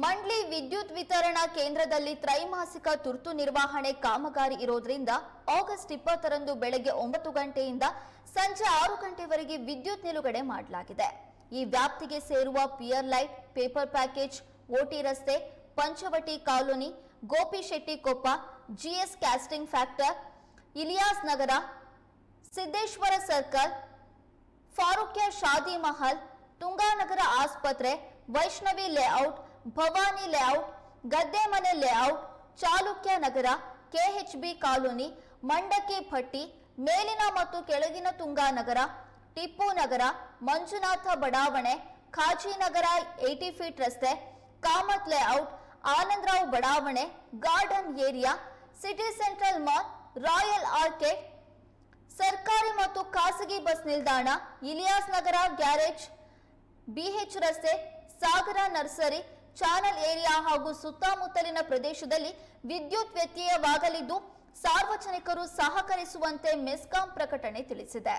ಮಂಡ್ಲಿ ವಿದ್ಯುತ್ ವಿತರಣಾ ಕೇಂದ್ರದಲ್ಲಿ ತ್ರೈಮಾಸಿಕ ತುರ್ತು ನಿರ್ವಹಣೆ ಕಾಮಗಾರಿ ಇರೋದ್ರಿಂದ ಆಗಸ್ಟ್ ಇಪ್ಪತ್ತರಂದು ಬೆಳಗ್ಗೆ ಒಂಬತ್ತು ಗಂಟೆಯಿಂದ ಸಂಜೆ ಆರು ಗಂಟೆವರೆಗೆ ವಿದ್ಯುತ್ ನಿಲುಗಡೆ ಮಾಡಲಾಗಿದೆ. ಈ ವ್ಯಾಪ್ತಿಗೆ ಸೇರುವ pier light, paper package, OT ರಸ್ತೆ, Panchavati colony Gopishetti Koppa, GS casting factory, Iliyas Nagar, Siddeshwara circle, Farooqia Shadi Mahal Tunganagar ಆಸ್ಪತ್ರೆ, Vaishnavi layout Bhavani layout, Gaddemane layout, Chalukya Nagar, KHB colony, Mandakki Bhatti ಮೇಲಿನ ಮತ್ತು ಕೆಳಗಿನ ತುಂಗಾ ನಗರ, ಟಿಪ್ಪು ನಗರ, ಮಂಜುನಾಥ ಬಡಾವಣೆ, ಖಾಜಿನಗರ eighty feet ರಸ್ತೆ, Kamath layout, Anandarao ಬಡಾವಣೆ, garden area, City Central Mall, Royal Arcade, ಸರ್ಕಾರಿ ಮತ್ತು ಖಾಸಗಿ ಬಸ್ ನಿಲ್ದಾಣ, ಇಲಿಯಾಸ್ ನಗರ ಗ್ಯಾರೇಜ್ ಬಿಎಚ್ ರಸ್ತೆ, ಸಾಗರ ನರ್ಸರಿ ಚಾನಲ್ ಏರಿಯಾ ಹಾಗೂ ಸುತ್ತಮುತ್ತಲಿನ ಪ್ರದೇಶದಲ್ಲಿ ವಿದ್ಯುತ್ ವ್ಯತ್ಯಯವಾಗಲಿದ್ದು ಸಾರ್ವಜನಿಕರು ಸಹಕರಿಸುವಂತೆ ಮೆಸ್ಕಾಂ ಪ್ರಕಟಣೆ ತಿಳಿಸಿದೆ.